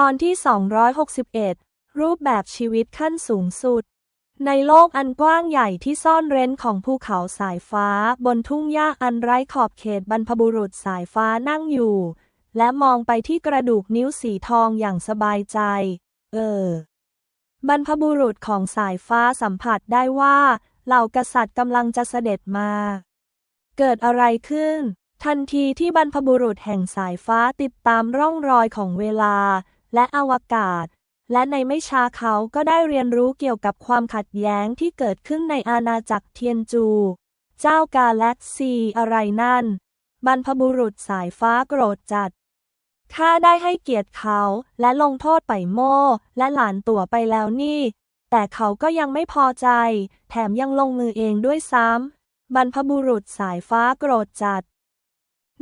ตอนที่ 261 รูปแบบชีวิตขั้นสูงสุด ในโลกอันกว้างใหญ่ที่ซ่อนเร้นของภูเขาสายฟ้า บนทุ่งหญ้าอันไร้ขอบเขตบรรพบุรุษสายฟ้านั่งอยู่ และมองไปที่กระดูกนิ้วสีทองอย่างสบายใจ เออ บรรพบุรุษของสายฟ้าสัมผัสได้ว่า เหล่ากษัตริย์กำลังจะเสด็จมา เกิดอะไรขึ้น ทันทีที่บรรพบุรุษแห่งสายฟ้าติดตามร่องรอยของเวลา และอวกาศ และในไม่ช้าเขาก็ได้เรียนรู้เกี่ยวกับความขัดแย้งที่เกิดขึ้นในอาณาจักรเทียนจู เจ้ากาแล็กซีอะไรนั่น บรรพบุรุษสายฟ้าโกรธจัดข้าได้ให้เกียรติเขาและลงโทษไปโม่และหลานตั๋วไปแล้วนี่ แต่เขาก็ยังไม่พอใจ แถมยังลงมือเองด้วยซ้ำบรรพบุรุษสายฟ้าโกรธจัด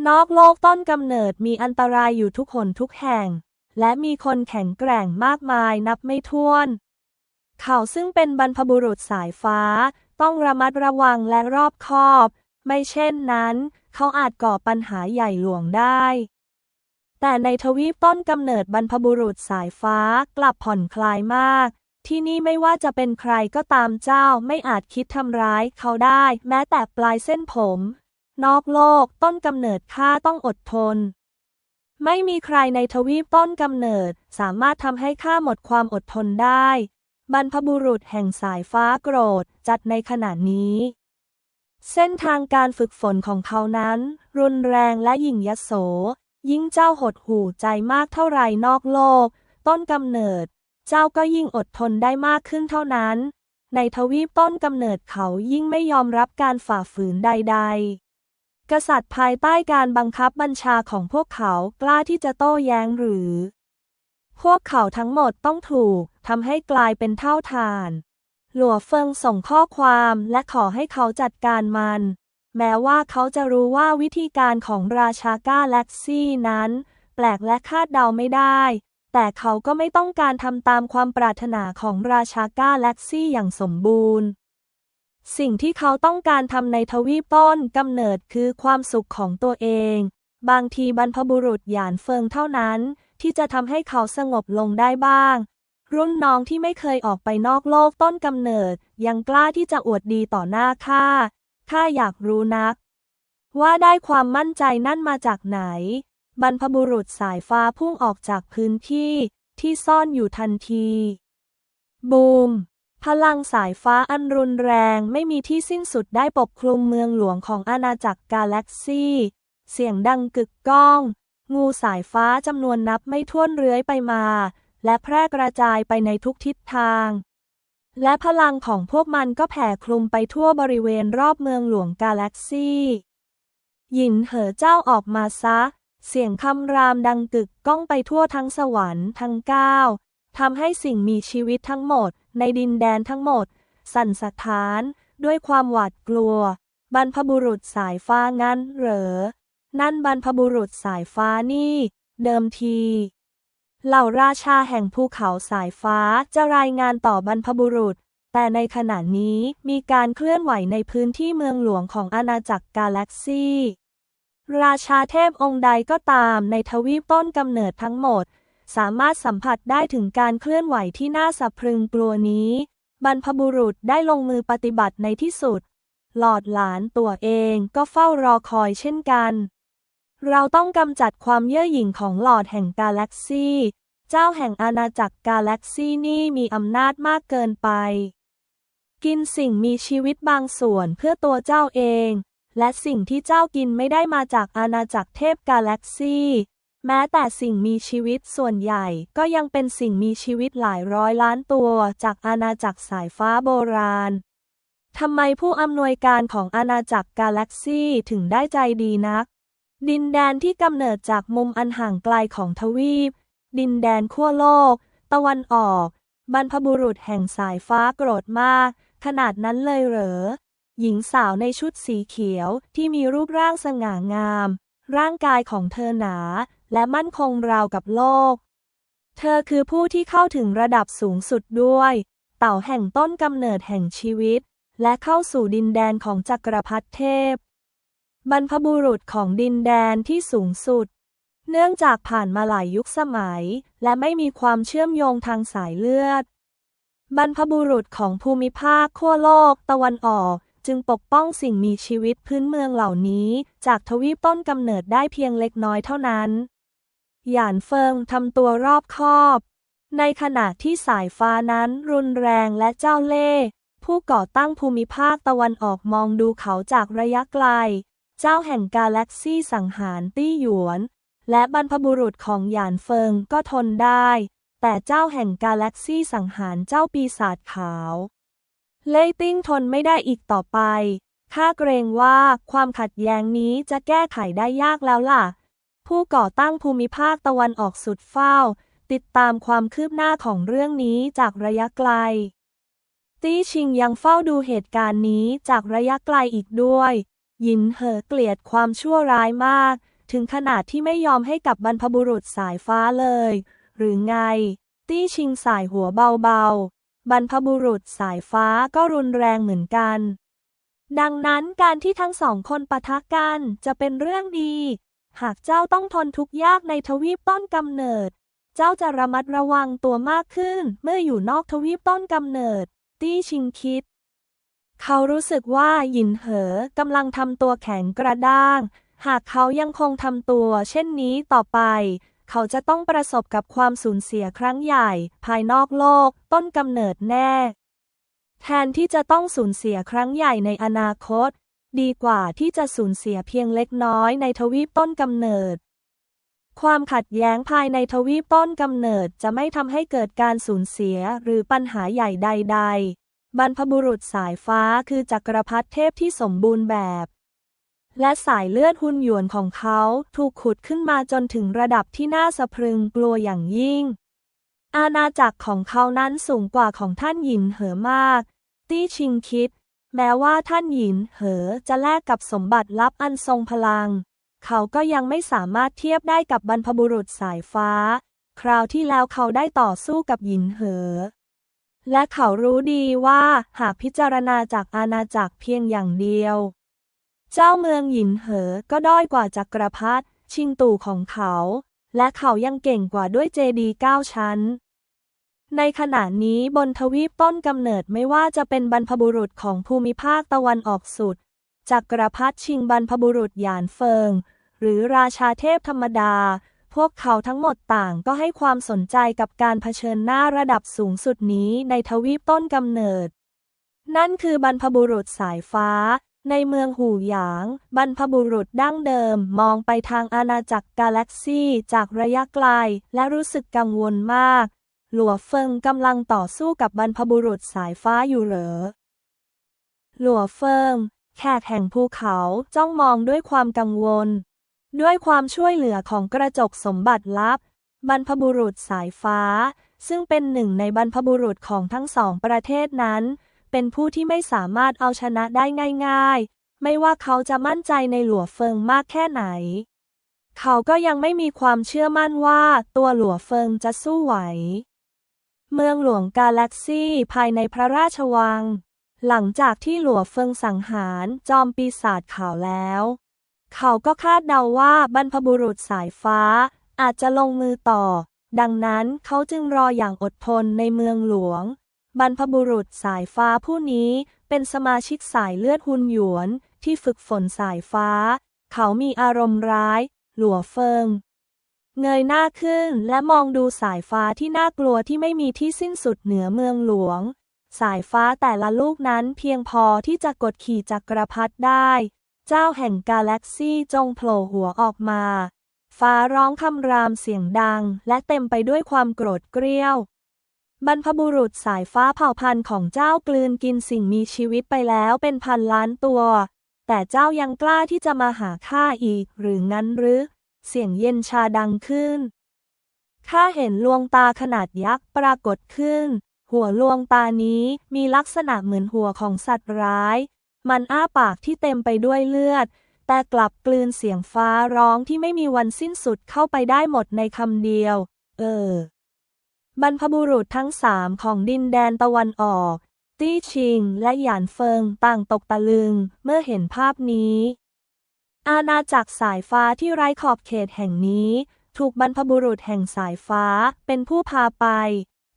นอกโลกต้นกำเนิดมีอันตรายอยู่ทุกหนทุกแห่ง และมีคนแข็งแกร่งมากมายนับไม่ถ้วน เขาซึ่งเป็นบรรพบุรุษสายฟ้า ต้องระมัดระวังและรอบคอบ ไม่เช่นนั้น เขาอาจก่อปัญหาใหญ่หลวงได้ แต่ในทวีปต้นกำเนิดบรรพบุรุษสายฟ้ากลับผ่อนคลายมาก ที่นี่ไม่ว่าจะเป็นใครก็ตามเจ้าไม่อาจคิดทำร้ายเขาได้ แม้แต่ปลายเส้นผม นอกโลกต้นกำเนิดข้าต้องอดทน ไม่มีใครในทวีปต้นกำเนิด สามารถทำให้ข้าหมดความอดทนได้ บรรพบุรุษแห่งสายฟ้าโกรธจัดในขณะนี้ เส้นทางการฝึกฝนของเขานั้น รุนแรงและยิ่งยโส ยิ่งเจ้าหดหู่ใจมากเท่าไรนอกโลก ต้นกำเนิด เจ้าก็ยิ่งอดทนได้มากขึ้นเท่านั้น ในทวีปต้นกำเนิดเขายิ่งไม่ยอมรับการฝ่าฝืนใด ๆ กษัตริย์ภายใต้การบังคับบัญชาของพวกเขากล้าที่จะโต้แย้งหรือ พวกเขาทั้งหมดต้องถูกทำให้กลายเป็นเท่าทาน หลัวเฟิงส่งข้อความและขอให้เขาจัดการมัน แม้ว่าเขาจะรู้ว่าวิธีการของราชาก้าแล็กซี่นั้น แปลกและคาดเดาไม่ได้ แต่เขาก็ไม่ต้องการทำตามความปรารถนาของราชาก้าแล็กซี่อย่างสมบูรณ์ สิ่งที่เขาต้องการทำในทวีปต้นกำเนิดคือความสุขของตัวเอง บางทีบรรพบุรุษหยานเฟิงเท่านั้น ที่จะทำให้เขาสงบลงได้บ้าง รุ่นน้องที่ไม่เคยออกไปนอกโลกต้นกำเนิด ยังกล้าที่จะอวดดีต่อหน้าข้าข้าอยากรู้นัก ว่าได้ความมั่นใจนั่นมาจากไหน บรรพบุรุษสายฟ้าพุ่งออกจากพื้นที่ที่ซ่อนอยู่ทันที บูม พลังสายฟ้าอันรุนแรงไม่มีที่สิ้นสุดได้ปกคลุมเมืองหลวงของอาณาจักรกาแล็กซี่ เสียงดังกึกก้อง งูสายฟ้าจำนวนนับไม่ถ้วนเรื้อยไปมา และแพร่กระจายไปในทุกทิศทาง และพลังของพวกมันก็แผ่คลุมไปทั่วบริเวณรอบเมืองหลวงกาแล็กซี่หยินเหอเจ้าออกมาซะ เสียงคำรามดังกึกก้องไปทั่วทั้งสวรรค์ทั้งเก้า ทำให้สิ่งมีชีวิตทั้งหมด ในดินแดนทั้งหมด สั่นสะท้าน ด้วยความหวาดกลัว บรรพบุรุษสายฟ้างั้นเหรอ นั่นบรรพบุรุษสายฟ้านี่ เดิมที เหล่าราชาแห่งภูเขาสายฟ้าจะรายงานต่อบรรพบุรุษ แต่ในขณะนี้มีการเคลื่อนไหวในพื้นที่เมืองหลวงของอาณาจักรกาแล็กซี่ ราชาเทพองค์ใดก็ตามในทวีปต้นกำเนิดทั้งหมด สามารถสัมผัสได้ถึงการเคลื่อนไหวที่น่าสะพรึงกลัวนี้ บรรพบุรุษได้ลงมือปฏิบัติในที่สุด หลอดหลานตัวเองก็เฝ้ารอคอยเช่นกัน เราต้องกำจัดความเย่อหยิ่งของหลอดแห่งกาแล็กซี่เจ้าแห่งอาณาจักรกาแล็กซี่นี่มีอำนาจมากเกินไป กินสิ่งมีชีวิตบางส่วนเพื่อตัวเจ้าเอง และสิ่งที่เจ้ากินไม่ได้มาจากอาณาจักรเทพกาแล็กซี่ แม้แต่สิ่งมีชีวิตส่วนใหญ่ก็ยังเป็นสิ่งมีชีวิตหลายร้อยล้านตัวจากอาณาจักรสายฟ้าโบราณทำไมผู้อำนวยการของอาณาจักรกาแล็กซี่ถึงได้ใจดีนัก ดินแดนที่กำเนิดจากมุมอันห่างไกลของทวีป ดินแดนขั้วโลก ตะวันออก บรรพบุรุษแห่งสายฟ้าโกรธมาก ขนาดนั้นเลยเหรอ หญิงสาวในชุดสีเขียวที่มีรูปร่างสง่างาม ร่างกายของเธอหนา และมั่นคงราวกับโลก เธอคือผู้ที่เข้าถึงระดับสูงสุดด้วย เต่าแห่งต้นกำเนิดแห่งชีวิต และเข้าสู่ดินแดนของจักรพรรดิเทพ บรรพบุรุษของดินแดนที่สูงสุด เนื่องจากผ่านมาหลายยุคสมัย และไม่มีความเชื่อมโยงทางสายเลือด บรรพบุรุษของภูมิภาคขั้วโลกตะวันออกจึงปกป้องสิ่งมีชีวิตพื้นเมืองเหล่านี้ จากทวีปต้นกำเนิดได้เพียงเล็กน้อยเท่านั้น หยานเฟิงทำตัวรอบคอบ ในขณะที่สายฟ้านั้นรุนแรงและเจ้าเล่ห์ผู้ก่อตั้งภูมิภาคตะวันออกมองดูเขาจากระยะไกล เจ้าแห่งกาแล็กซี่สังหารตี้หยวน และบรรพบุรุษของหยานเฟิงก็ทนได้ แต่เจ้าแห่งกาแล็กซี่สังหารเจ้าปีศาจขาว เลยติ้งทนไม่ได้อีกต่อไปข้าเกรงว่าความขัดแย้งนี้จะแก้ไขได้ยากแล้วล่ะ ผู้ก่อตั้งภูมิภาคตะวันออกสุดเฝ้า ติดตามความคืบหน้าของเรื่องนี้จากระยะไกล ตี้ชิงยังเฝ้าดูเหตุการณ์นี้จากระยะไกลอีกด้วย ยินเหอเกลียดความชั่วร้ายมาก ถึงขนาดที่ไม่ยอมให้กับบรรพบุรุษสายฟ้าเลย หรือไง ตี้ชิงสายหัวเบาๆ บรรพบุรุษสายฟ้าก็รุนแรงเหมือนกันดังนั้นการที่ทั้งสองคนปะทะกันจะเป็นเรื่องดี หากเจ้าต้องทนทุกข์ยากในทวีปต้นกำเนิด เจ้าจะระมัดระวังตัวมากขึ้น เมื่ออยู่นอกทวีปต้นกำเนิด ตี้ชิงคิด เขารู้สึกว่าหยินเหอกำลังทำตัวแข็งกระด้าง หากเขายังคงทำตัว เช่นนี้ต่อไป เขาจะต้องประสบกับความสูญเสียครั้งใหญ่ ภายนอกโลก ต้นกำเนิดแน่ แทนที่จะต้องสูญเสียครั้งใหญ่ในอนาคต ดีกว่าที่จะสูญเสียเพียงเล็กน้อยในทวีปต้นกำเนิด ความขัดแย้งภายในทวีปต้นกำเนิดจะไม่ทำให้เกิดการสูญเสียหรือปัญหาใหญ่ใด ๆ บรรพบุรุษสายฟ้าคือจักรพรรดิเทพที่สมบูรณ์แบบ และสายเลือดหุ่นหยวนของเขาถูกขุดขึ้นมาจนถึงระดับที่น่าสะพรึงกลัวอย่างยิ่ง อาณาจักรของเขานั้นสูงกว่าของท่านหยินเหอมาก ตี้ชิงคิด แม้ว่าท่านหยินเหอจะแลกกับสมบัติลับอันทรงพลัง เขาก็ยังไม่สามารถเทียบได้กับบรรพบุรุษสายฟ้า คราวที่แล้วเขาได้ต่อสู้กับหยินเหอ และเขารู้ดีว่าหากพิจารณาจากอาณาจักรเพียงอย่างเดียว เจ้าเมืองหยินเหอก็ด้อยกว่าจักรพรรดิชิงตู่ของเขา และเขายังเก่งกว่าด้วยเจดีย์เก้าชั้น ในขณะนี้บนทวีปต้นกำเนิดไม่ว่าจะเป็นบรรพบุรุษของภูมิภาคตะวันออกสุด จักรพรรดิชิงบรรพบุรุษหยานเฟิง หรือราชาเทพธรรมดา พวกเขาทั้งหมดต่างก็ให้ความสนใจกับการเผชิญหน้าระดับสูงสุดนี้ในทวีปต้นกำเนิด นั่นคือบรรพบุรุษสายฟ้า ในเมืองหูหยาง บรรพบุรุษดั้งเดิมมองไปทางอาณาจักรกาแล็กซี่จากระยะไกลและรู้สึกกังวลมาก หลัวเฟิงกำลังต่อสู้กับบรรพบุรุษสายฟ้าอยู่เหรอ หลัวเฟิง แขกแห่งภูเขาจ้องมองด้วยความกังวล ด้วยความช่วยเหลือของกระจกสมบัติลับ บรรพบุรุษสายฟ้า ซึ่งเป็นหนึ่งในบรรพบุรุษของทั้งสองประเทศนั้น เป็นผู้ที่ไม่สามารถเอาชนะได้ง่าย ๆ ไม่ว่าเขาจะมั่นใจในหลัวเฟิงมากแค่ไหน เขาก็ยังไม่มีความเชื่อมั่นว่าตัวหลัวเฟิงจะสู้ไหว เมืองหลวงกาแล็กซี่ภายในพระราชวัง หลังจากที่หลัวเฟิงสังหารจอมปีศาจขาวแล้ว เขาก็คาดเดาว่าบรรพบุรุษสายฟ้าอาจจะลงมือต่อ ดังนั้นเขาจึงรออย่างอดทนในเมืองหลวง บรรพบุรุษสายฟ้าผู้นี้เป็นสมาชิกสายเลือดหุนหยวนที่ฝึกฝนสายฟ้า เขามีอารมณ์ร้าย หลัวเฟิง เงยหน้าขึ้นและมองดูสายฟ้าที่น่ากลัวที่ไม่มีที่สิ้นสุดเหนือเมืองหลวง สายฟ้าแต่ละลูกนั้นเพียงพอที่จะกดขี่จักรพรรดิได้ เจ้าแห่งกาแล็กซี่จงโผล่หัวออกมา ฟ้าร้องคำรามเสียงดัง และเต็มไปด้วยความโกรธเกรี้ยว บรรพบุรุษสายฟ้าเผ่าพันธุ์ของเจ้ากลืนกินสิ่งมีชีวิตไปแล้วเป็นพันล้านตัว แต่เจ้ายังกล้าที่จะมาหาข้าอีกหรืองั้นหรือ เสียงเย็นชาดังขึ้น ข้าเห็นลวงตาขนาดยักษ์ปรากฏขึ้น หัวลวงตานี้มีลักษณะเหมือนหัวของสัตว์ร้าย มันอ้าปากที่เต็มไปด้วยเลือด แต่กลับกลืนเสียงฟ้าร้องที่ไม่มีวันสิ้นสุดเข้าไปได้หมดในคำเดียว เออ บรรพบุรุษทั้งสามของดินแดนตะวันออก ตี้ชิงและหยานเฟิงต่างตกตะลึงเมื่อเห็นภาพนี้ อาณาจักรสายฟ้าที่ไร้ขอบเขตแห่งนี้ ถูกบรรพบุรุษแห่งสายฟ้าเป็นผู้พาไป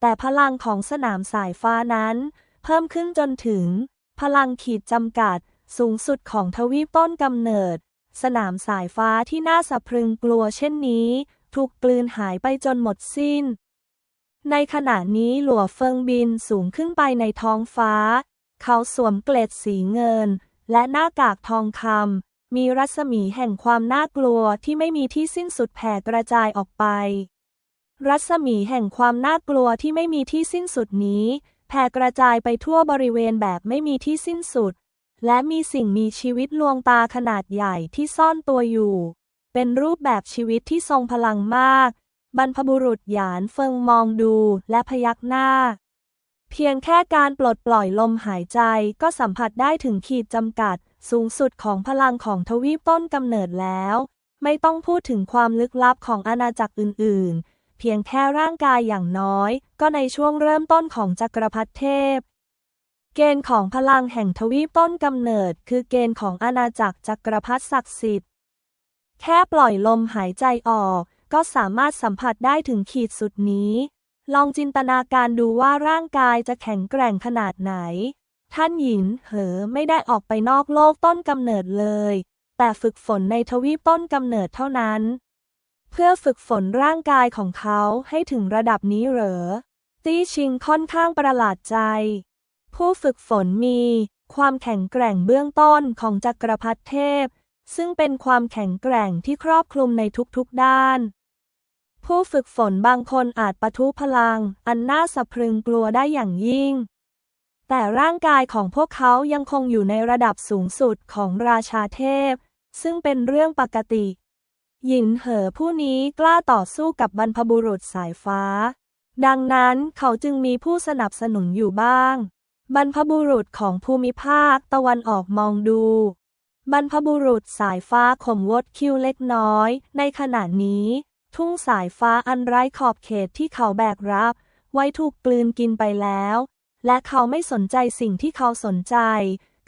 แต่พลังของสนามสายฟ้านั้น เพิ่มขึ้นจนถึง พลังขีดจำกัด สูงสุดของทวีปต้นกำเนิด สนามสายฟ้าที่น่าสะพรึงกลัวเช่นนี้ ถูกกลืนหายไปจนหมดสิ้น ในขณะนี้หลัวเฟิงบินสูงขึ้นไปในท้องฟ้า เขาสวมเกล็ดสีเงิน และหน้ากากทองคำ มีรัศมีแห่งความน่ากลัวที่ไม่มีที่สิ้นสุดแผ่กระจายออกไป รัศมีแห่งความน่ากลัวที่ไม่มีที่สิ้นสุดนี้ แผ่กระจายไปทั่วบริเวณแบบไม่มีที่สิ้นสุด และมีสิ่งมีชีวิตลวงตาขนาดใหญ่ที่ซ่อนตัวอยู่ เป็นรูปแบบชีวิตที่ทรงพลังมาก บรรพบุรุษหยานเฟิงมองดูและพยักหน้าเพียงแค่การปลดปล่อยลมหายใจก็สัมผัสได้ถึงขีดจำกัด สูงสุดของพลังของทวีปต้นกำเนิดแล้ว ไม่ต้องพูดถึงความลึกลับของอาณาจักรอื่น ๆ เพียงแค่ร่างกายอย่างน้อย ก็ในช่วงเริ่มต้นของจักรพรรดิเทพ เกณฑ์ของพลังแห่งทวีปต้นกำเนิด คือเกณฑ์ของอาณาจักรจักรพรรดิศักดิ์สิทธิ์ แค่ปล่อยลมหายใจออก ก็สามารถสัมผัสได้ถึงขีดสุดนี้ ลองจินตนาการดูว่าร่างกายจะแข็งแกร่งขนาดไหน ท่านหญินเหอไม่ได้ออกไปนอกโลกต้นกำเนิดเลย แต่ฝึกฝนในทวีปต้นกำเนิดเท่านั้น เพื่อฝึกฝนร่างกายของเขาให้ถึงระดับนี้เหรอ ตี้ชิงค่อนข้างประหลาดใจ ผู้ฝึกฝนมี ความแข็งแกร่งเบื้องต้นของจักรพรรดิเทพ ซึ่งเป็นความแข็งแกร่งที่ครอบคลุมในทุกๆด้าน ผู้ฝึกฝนบางคนอาจปะทุพลัง อันน่าสะพรึงกลัวได้อย่างยิ่ง แต่ร่างกายของพวกเขายังคงอยู่ในระดับสูงสุดของราชาเทพ ซึ่งเป็นเรื่องปกติ หยินเหอผู้นี้กล้าต่อสู้กับบรรพบุรุษสายฟ้า ดังนั้นเขาจึงมีผู้สนับสนุนอยู่บ้าง บรรพบุรุษของภูมิภาคตะวันออกมองดู บรรพบุรุษสายฟ้าข่มวดคิ้วเล็กน้อย ในขณะนี้ ทุ่งสายฟ้าอันไร้ขอบเขตที่เขาแบกรับ ไว้ถูกกลืนกินไปแล้ว และเขาไม่สนใจสิ่งที่เขาสนใจ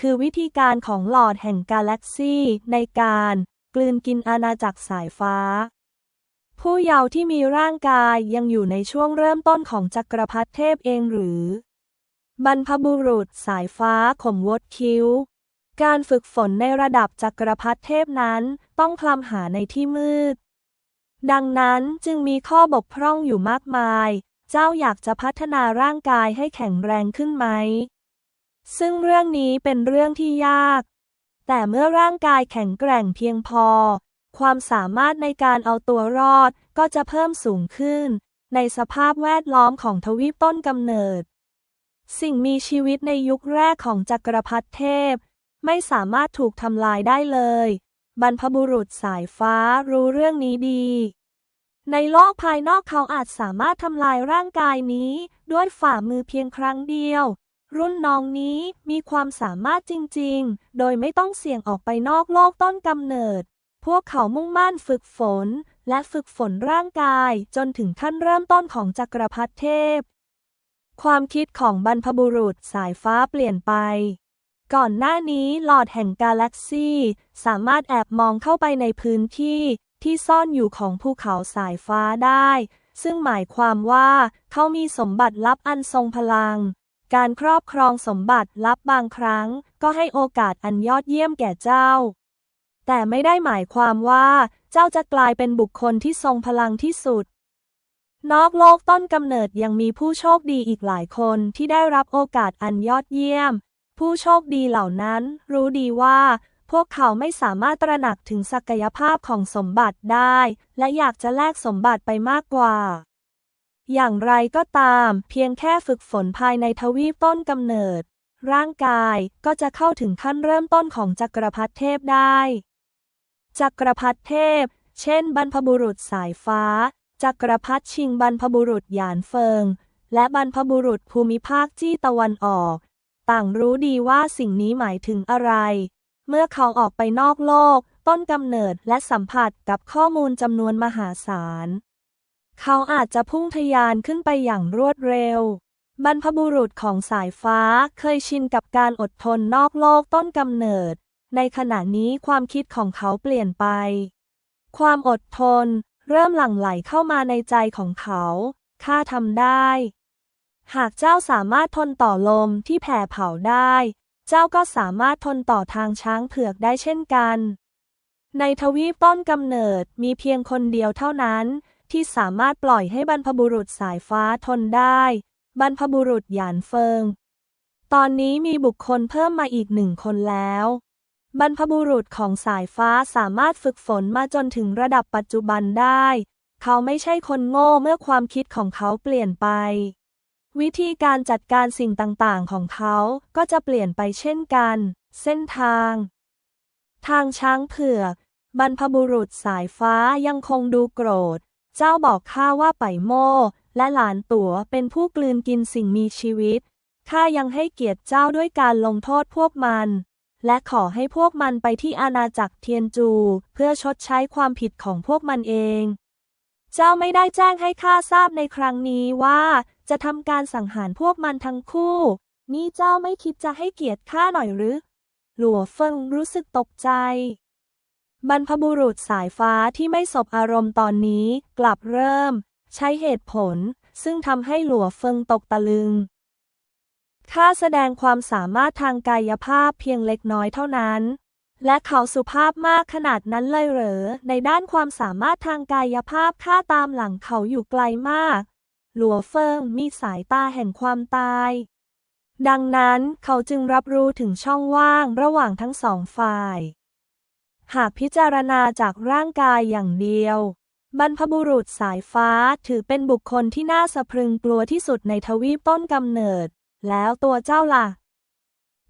คือวิธีการของหลอดแห่งกาแล็กซีในการกลืนกินอาณาจักรสายฟ้า ผู้เยาว์ที่มีร่างกายยังอยู่ในช่วงเริ่มต้นของจักรพรรดิเทพเองหรือ บรรพบุรุษสายฟ้าข่มวดคิ้ว การฝึกฝนในระดับจักรพรรดิเทพนั้นต้องคลำหาในที่มืดดังนั้นจึงมีข้อบกพร่องอยู่มากมาย เจ้าอยากจะพัฒนาร่างกายให้แข็งแรงขึ้นไหม ซึ่งเรื่องนี้เป็นเรื่องที่ยาก แต่เมื่อร่างกายแข็งแกร่งเพียงพอ ความสามารถในการเอาตัวรอดก็จะเพิ่มสูงขึ้น ในสภาพแวดล้อมของทวีปต้นกำเนิด สิ่งมีชีวิตในยุคแรกของจักรพรรดิเทพ ไม่สามารถถูกทำลายได้เลย บรรพบุรุษสายฟ้ารู้เรื่องนี้ดี ในโลกภายนอกเขาอาจสามารถทำลายร่างกายนี้ ด้วยฝ่ามือเพียงครั้งเดียว รุ่นน้องนี้มีความสามารถจริงๆ โดยไม่ต้องเสี่ยงออกไปนอกโลกต้นกำเนิด พวกเขามุ่งมั่นฝึกฝน และฝึกฝนร่างกายจนถึงขั้นเริ่มต้นของจักรพรรดิเทพ ความคิดของบรรพบุรุษสายฟ้าเปลี่ยนไปก่อนหน้านี้หลอดแห่งกาแล็กซี่ สามารถแอบมองเข้าไปในพื้นที่ ที่ซ่อนอยู่ของภูเขาสายฟ้าได้ ซึ่งหมายความว่าเขามีสมบัติลับอันทรงพลัง การครอบครองสมบัติลับบางครั้ง ก็ให้โอกาสอันยอดเยี่ยมแก่เจ้า แต่ไม่ได้หมายความว่า เจ้าจะกลายเป็นบุคคลที่ทรงพลังที่สุด นอกโลกต้นกำเนิดยังมีผู้โชคดีอีกหลายคนที่ได้รับโอกาสอันยอดเยี่ยม ผู้โชคดีเหล่านั้นรู้ดีว่า พวกเขาไม่สามารถตระหนักถึงศักยภาพของสมบัติได้ และอยากจะแลกสมบัติไปมากกว่า อย่างไรก็ตาม เพียงแค่ฝึกฝนภายในทวีปต้นกำเนิด ร่างกายก็จะเข้าถึงขั้นเริ่มต้นของจักรพรรดิเทพได้ จักรพรรดิเทพ เช่น บรรพบุรุษสายฟ้า จักรพรรดิชิงบรรพบุรุษหยานเฟิง และบรรพบุรุษภูมิภาคจี้ตะวันออก ต่างรู้ดีว่าสิ่งนี้หมายถึงอะไร เมื่อเขาออกไปนอกโลก ต้นกำเนิดและสัมผัสกับข้อมูลจำนวนมหาศาล เขาอาจจะพุ่งทะยานขึ้นไปอย่างรวดเร็ว บรรพบุรุษของสายฟ้าเคยชินกับการอดทนนอกโลกต้นกำเนิด ในขณะนี้ความคิดของเขาเปลี่ยนไป ความอดทน เริ่มหลั่งไหลเข้ามาในใจของเขา ข้าทำได้ หากเจ้าสามารถทนต่อลมที่แผ่เผาได้ เจ้าก็สามารถทนต่อทางช้างเผือกได้เช่นกัน ในทวีปต้นกำเนิดมีเพียงคนเดียวเท่านั้น ที่สามารถปล่อยให้บรรพบุรุษสายฟ้าทนได้ บรรพบุรุษหยานเฟิง ตอนนี้มีบุคคลเพิ่มมาอีกหนึ่งคนแล้ว บรรพบุรุษของสายฟ้าสามารถฝึกฝนมาจนถึงระดับปัจจุบันได้ เขาไม่ใช่คนโง่เมื่อความคิดของเขาเปลี่ยนไป วิธีการจัดการสิ่งต่างๆ ของเขาก็จะเปลี่ยนไปเช่นกัน เส้นทาง ทางช้างเผือก บรรพบุรุษสายฟ้ายังคงดูโกรธ เจ้าบอกข้าว่าไปโม่และหลานตั๋วเป็นผู้กลืนกินสิ่งมีชีวิต ข้ายังให้เกียรติเจ้าด้วยการลงโทษพวกมัน และขอให้พวกมันไปที่อาณาจักรเทียนจู เพื่อชดใช้ความผิดของพวกมันเอง เจ้าไม่ได้แจ้งให้ข้าทราบในครั้งนี้ว่า จะทำการสังหารพวกมันทั้งคู่ นี่เจ้าไม่คิดจะให้เกียรติข้าหน่อยหรือ หลัวเฟิงรู้สึกตกใจ บรรพบุรุษสายฟ้าที่ไม่สบอารมณ์ตอนนี้กลับเริ่ม ใช้เหตุผล ซึ่งทำให้หลัวเฟิงตกตะลึงข้าแสดงความสามารถทางกายภาพเพียงเล็กน้อยเท่านั้น และเขาสุภาพมากขนาดนั้นเลยเหรอ ในด้านความสามารถทางกายภาพข้าตามหลังเขาอยู่ไกลมาก หลัวเฟิงมีสายตาแห่งความตาย ดังนั้นเขาจึงรับรู้ถึงช่องว่างระหว่างทั้งสองฝ่าย หากพิจารณาจากร่างกายอย่างเดียว บรรพบุรุษสายฟ้าถือเป็นบุคคลที่น่าสะพรึงกลัวที่สุดในทวีปต้นกำเนิด แล้วตัวเจ้าล่ะ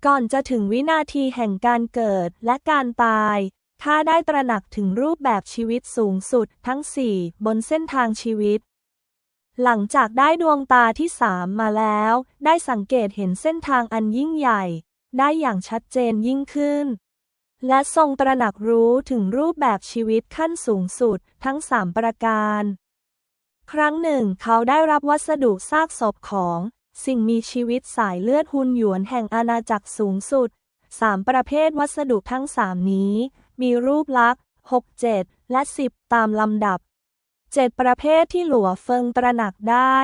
ก่อนจะถึงวินาทีแห่งการเกิดและการตาย ข้าได้ตระหนักถึงรูปแบบชีวิตสูงสุดทั้งสี่บนเส้นทางชีวิต หลังจากได้ดวงตาที่สามมาแล้ว ได้สังเกตเห็นเส้นทางอันยิ่งใหญ่ ได้อย่างชัดเจนยิ่งขึ้น และทรงตระหนักรู้ถึงรูปแบบชีวิตขั้นสูงสุดทั้งสามประการ ครั้งหนึ่งเขาได้รับวัสดุซากศพของ สิ่งมีชีวิตสายเลือดหุนหยวนแห่งอาณาจักรสูงสุดสามประเภทวัสดุทั้งสามนี้ มีรูปลักษณ์หกเจ็ดและสิบตามลำดับเจ็ดประเภทที่หลัวเฟิงตระหนักได้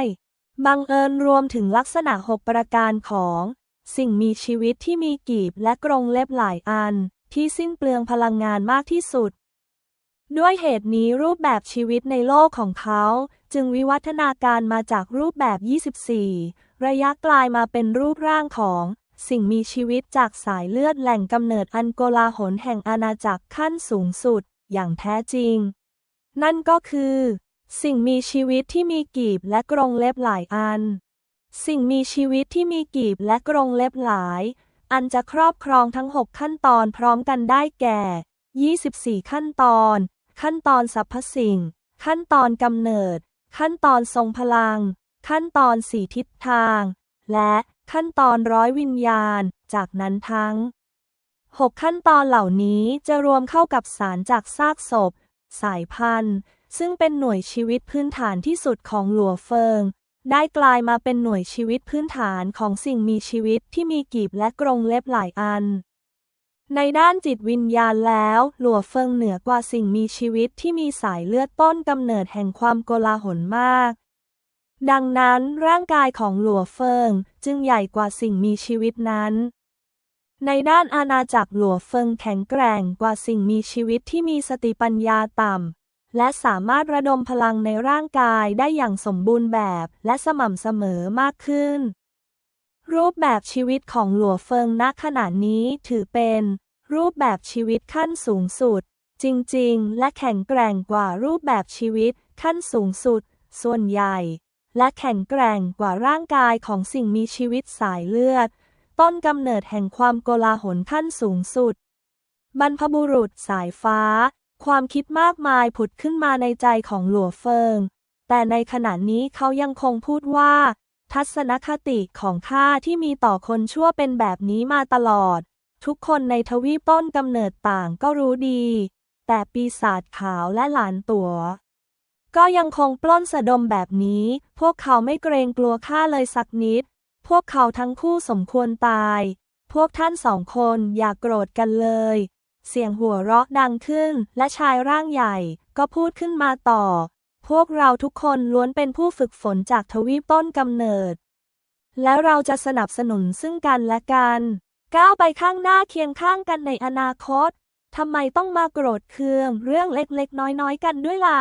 บังเอิญรวมถึงลักษณะหกประการของ สิ่งมีชีวิตที่มีกีบและกรงเล็บหลายอัน ที่สิ้นเปลืองพลังงานมากที่สุดด้วยเหตุนี้รูปแบบชีวิตในโลกของเขา จึงวิวัฒนาการมาจากรูปแบบ 24 ระยะกลายมาเป็นรูปร่างของสิ่งมีชีวิตจากสายเลือดแหล่งกำเนิดอันโกลาหลแห่งอาณาจักรขั้นสูงสุดอย่างแท้จริง นั่นก็คือ สิ่งมีชีวิตที่มีกีบและกรงเล็บหลายอัน สิ่งมีชีวิตที่มีกีบและกรงเล็บหลาย อันจะครอบครองทั้ง 6 ขั้นตอนพร้อมกันได้แก่ 24 ขั้นตอน ขั้นตอนสรรพสิ่ง ขั้นตอนกำเนิด ขั้นตอนทรงพลัง ขั้นตอนสี่ทิศทาง และขั้นตอนร้อยวิญญาณ จากนั้นทั้ง 6 ขั้นตอนเหล่านี้จะรวมเข้ากับสารจากซากศพ สายพันธุ์ ซึ่งเป็นหน่วยชีวิตพื้นฐานที่สุดของหลัวเฟิง ได้กลายมาเป็นหน่วยชีวิตพื้นฐานของสิ่งมีชีวิตที่มีกีบและกรงเล็บหลายอัน ในด้านจิตวิญญาณแล้ว หลัวเฟิงเหนือกว่าสิ่งมีชีวิตที่มีสายเลือดต้นกำเนิดแห่งความโกลาหลมาก ดังนั้นร่างกายของหลัวเฟิงจึงใหญ่กว่าสิ่งมีชีวิตนั้น ในด้านอาณาจักรหลัวเฟิงแข็งแกร่งกว่าสิ่งมีชีวิตที่มีสติปัญญาต่ำ และสามารถระดมพลังในร่างกายได้อย่างสมบูรณ์แบบและสม่ำเสมอมากขึ้น รูปแบบชีวิตของหลัวเฟิงณขณะนี้ถือเป็น รูปแบบชีวิตขั้นสูงสุด จริง ๆ และแข็งแกร่งกว่ารูปแบบชีวิตขั้นสูงสุด ส่วนใหญ่ และแข็งแกร่งกว่าร่างกายของสิ่งมีชีวิตสายเลือด ต้นกำเนิดแห่งความโกลาหลขั้นสูงสุด บรรพบุรุษสายฟ้า ความคิดมากมายผุดขึ้นมาในใจของหลัวเฟิง แต่ในขณะนี้เขายังคงพูดว่า ทัศนคติของข้าที่มีต่อคนชั่วเป็นแบบนี้มาตลอด ทุกคนในทวีปต้นกำเนิดต่างก็รู้ดี แต่ปีศาจขาวและหลานตัว ก็ยังคงปล้นสะดมแบบนี้ พวกเขาไม่เกรงกลัวข้าเลยสักนิด พวกเขาทั้งคู่สมควรตาย พวกท่านสองคนอย่ากโกรธกันเลย เสียงหัวเราะดังขึ้น และชายร่างใหญ่ก็พูดขึ้นมาต่อ พวกเราทุกคนล้วนเป็นผู้ฝึกฝนจากทวีปต้นกำเนิด แล้วเราจะสนับสนุนซึ่งกันและกัน ก้าวไปข้างหน้าเคียงข้างกันในอนาคตทำไมต้องมาโกรธเคืองเรื่องเล็กๆ น้อยๆ กันด้วยล่ะ